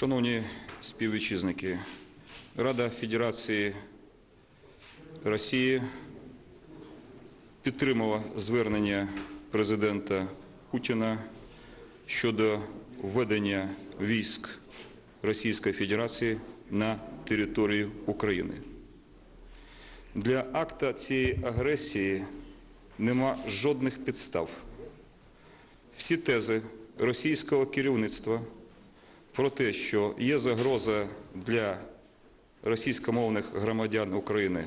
Шановні співвітчизники, Рада Федерації Росії підтримала звернення президента Путіна щодо введення військ Російської Федерації на територію України. Для акта цієї агресії нема жодних підстав. Всі тези російського керівництва про те, що є загроза для російськомовних громадян України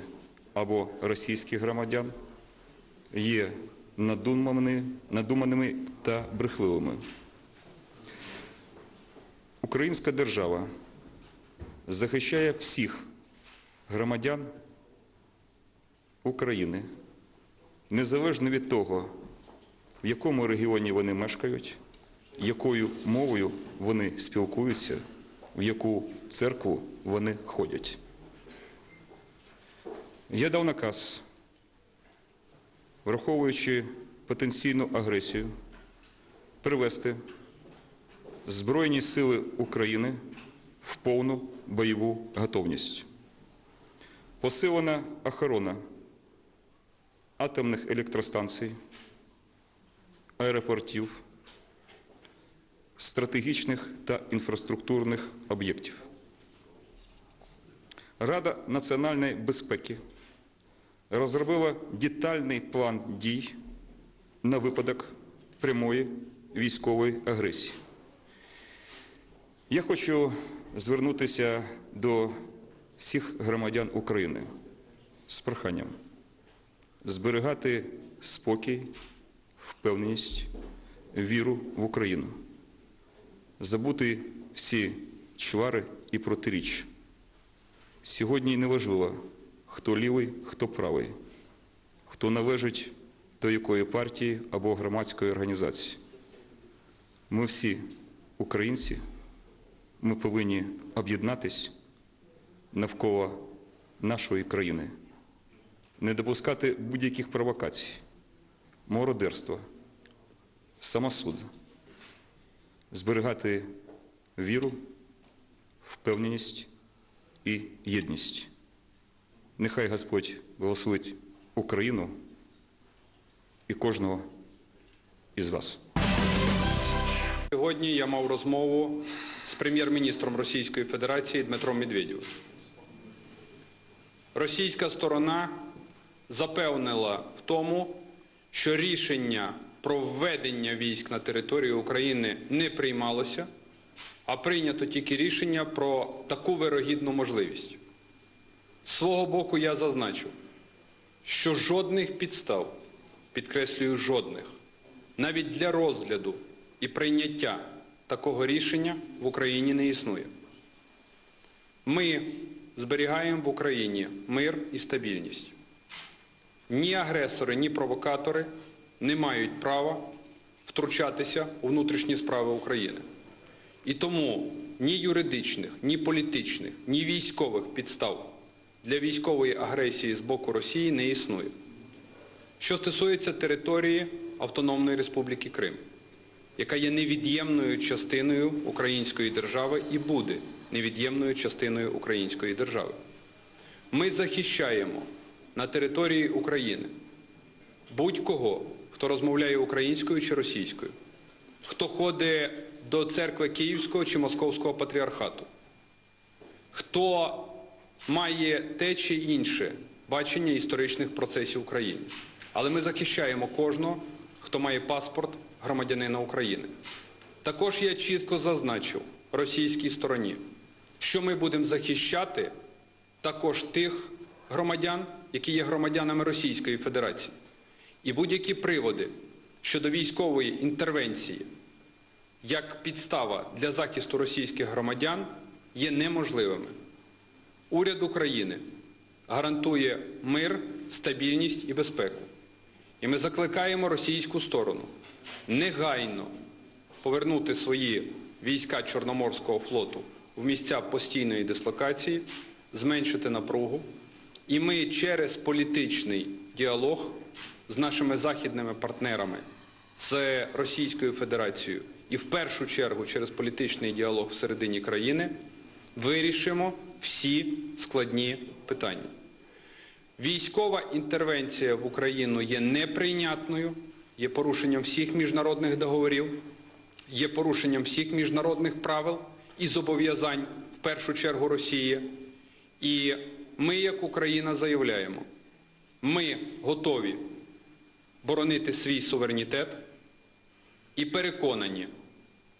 або російських громадян, є надуманими, надуманими та брехливими. Українська держава захищає всіх громадян України, незалежно від того, в якому регіоні вони мешкають, якою мовою вони спілкуються, в яку церкву вони ходять. Я дав наказ, враховуючи потенційну агресію, привести Збройні сили України в повну бойову готовність. Посилена охорона атомних електростанцій, аеропортів, стратегічних та інфраструктурних об'єктів. Рада національної безпеки розробила детальний план дій на випадок прямої військової агресії. Я хочу звернутися до всіх громадян України з проханням зберігати спокій, впевненість, віру в Україну, забути всі чвари і протиріч. Сьогодні неважливо, хто лівий, хто правий, хто належить до якої партії або громадської організації. Ми всі українці, ми повинні об'єднатись навколо нашої країни, не допускати будь-яких провокацій, мародерства, самосуду, зберігати віру, впевненість і єдність. Нехай Господь благословить Україну і кожного із вас. Сьогодні я мав розмову з прем'єр-міністром Російської Федерації Дмитром Медведєвим. Російська сторона запевнила в тому, що рішення про введення військ на територію України не приймалося, а прийнято тільки рішення про таку вирогідну можливість. З свого боку я зазначу, що жодних підстав, підкреслюю, жодних, навіть для розгляду і прийняття такого рішення в Україні не існує. Ми зберігаємо в Україні мир і стабільність. Ні агресори, ні провокатори не мають права втручатися у внутрішні справи України. І тому ні юридичних, ні політичних, ні військових підстав для військової агресії з боку Росії не існує. Що стосується території Автономної Республіки Крим, яка є невід'ємною частиною української держави і буде невід'ємною частиною української держави. Ми захищаємо на території України будь-кого, хто розмовляє українською чи російською, хто ходить до церкви Київського чи Московського патріархату, хто має те чи інше бачення історичних процесів України. Але ми захищаємо кожного, хто має паспорт громадянина України. Також я чітко зазначив російській стороні, що ми будемо захищати також тих громадян, які є громадянами Російської Федерації. І будь-які приводи щодо військової інтервенції як підстава для захисту російських громадян є неможливими. Уряд України гарантує мир, стабільність і безпеку. І ми закликаємо російську сторону негайно повернути свої війська Чорноморського флоту в місця постійної дислокації, зменшити напругу. І ми через політичний діалог з нашими західними партнерами з Російською Федерацією і в першу чергу через політичний діалог всередині країни вирішимо всі складні питання. Військова інтервенція в Україну є неприйнятною, є порушенням всіх міжнародних договорів, є порушенням всіх міжнародних правил і зобов'язань в першу чергу Росії. І ми, як Україна, заявляємо, ми готові боронити свій суверенітет і переконані,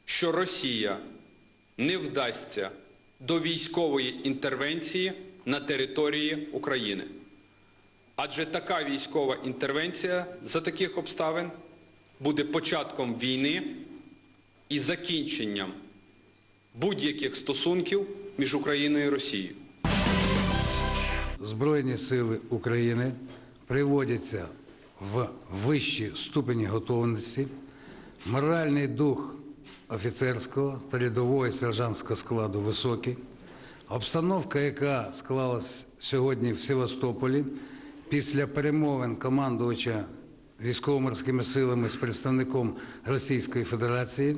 що Росія не вдасться до військової інтервенції на території України. Адже така військова інтервенція за таких обставин буде початком війни і закінченням будь-яких стосунків між Україною і Росією. Збройні сили України приводяться в вищі ступені готовності, моральний дух офіцерського та рядового і сержантського складу високий. Обстановка, яка склалась сьогодні в Севастополі після перемовин командувача військово-морськими силами з представником Російської Федерації,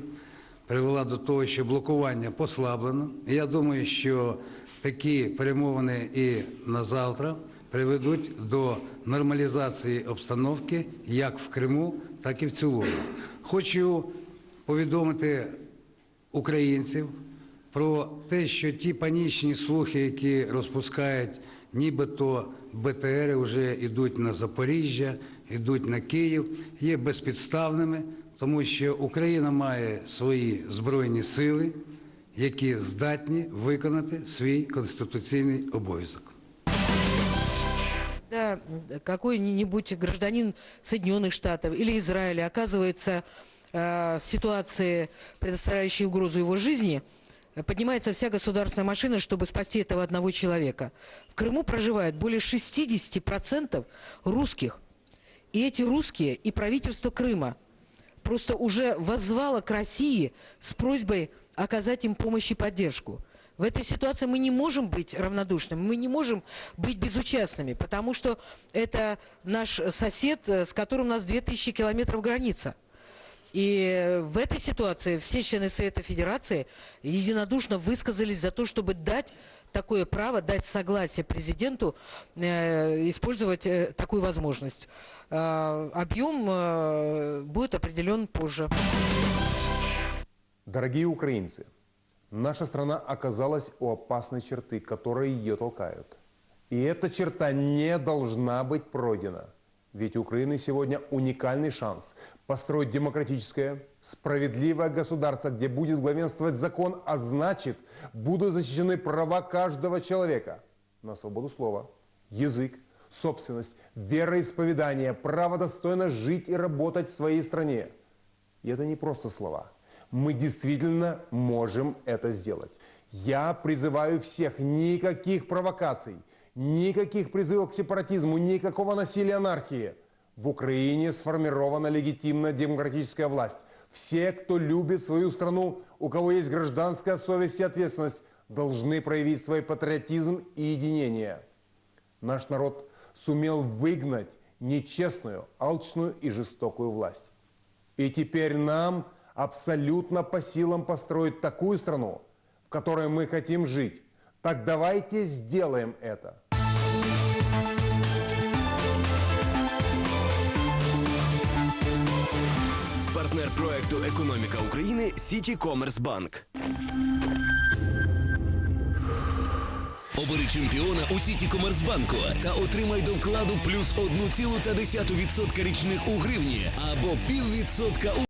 привела до того, що блокування послаблено. Я думаю, що такі перемовини і на завтра приведуть до нормалізації обстановки як в Криму, так і в цілому. Хочу повідомити українців про те, що ті панічні слухи, які розпускають, нібито БТРи вже йдуть на Запоріжжя, йдуть на Київ, є безпідставними, тому що Україна має свої збройні сили, які здатні виконати свій конституційний обов'язок. Когда какой-нибудь гражданин Соединенных Штатов или Израиля оказывается э, в ситуации, предоставляющей угрозу его жизни, поднимается вся государственная машина, чтобы спасти этого одного человека. В Крыму проживает более 60% русских. И эти русские, и правительство Крыма просто уже воззвало к России с просьбой оказать им помощь и поддержку. В этой ситуации мы не можем быть равнодушными, мы не можем быть безучастными, потому что это наш сосед, э, с которым у нас 2000 километров граница. И в этой ситуации все члены Совета Федерации единодушно высказались за то, чтобы дать такое право, дать согласие президенту э, использовать э, такую возможность. Э, объем э, будет определен позже. Дорогие украинцы, наша страна оказалась у опасной черты, которые ее толкают. И эта черта не должна быть пройдена. Ведь у Украины сегодня уникальный шанс построить демократическое, справедливое государство, где будет главенствовать закон, а значит, будут защищены права каждого человека на свободу слова, язык, собственность, вероисповедание, право достойно жить и работать в своей стране. И это не просто слова. Мы действительно можем это сделать. Я призываю всех, никаких провокаций, никаких призывов к сепаратизму, никакого насилия, анархии. В Украине сформирована легитимная демократическая власть. Все, кто любит свою страну, у кого есть гражданская совесть и ответственность, должны проявить свой патриотизм и единение. Наш народ сумел выгнать нечестную, алчную и жестокую власть. И теперь нам абсолютно по силам построить такую страну, в которой мы хотим жить. Так давайте сделаем это. Партнер проекту Економіка України Сіті Комерс Банк. Обери чемпіона у Сіті Комерсбанку та отримай до вкладу плюс 1,1% річних у гривні або піввідсотка у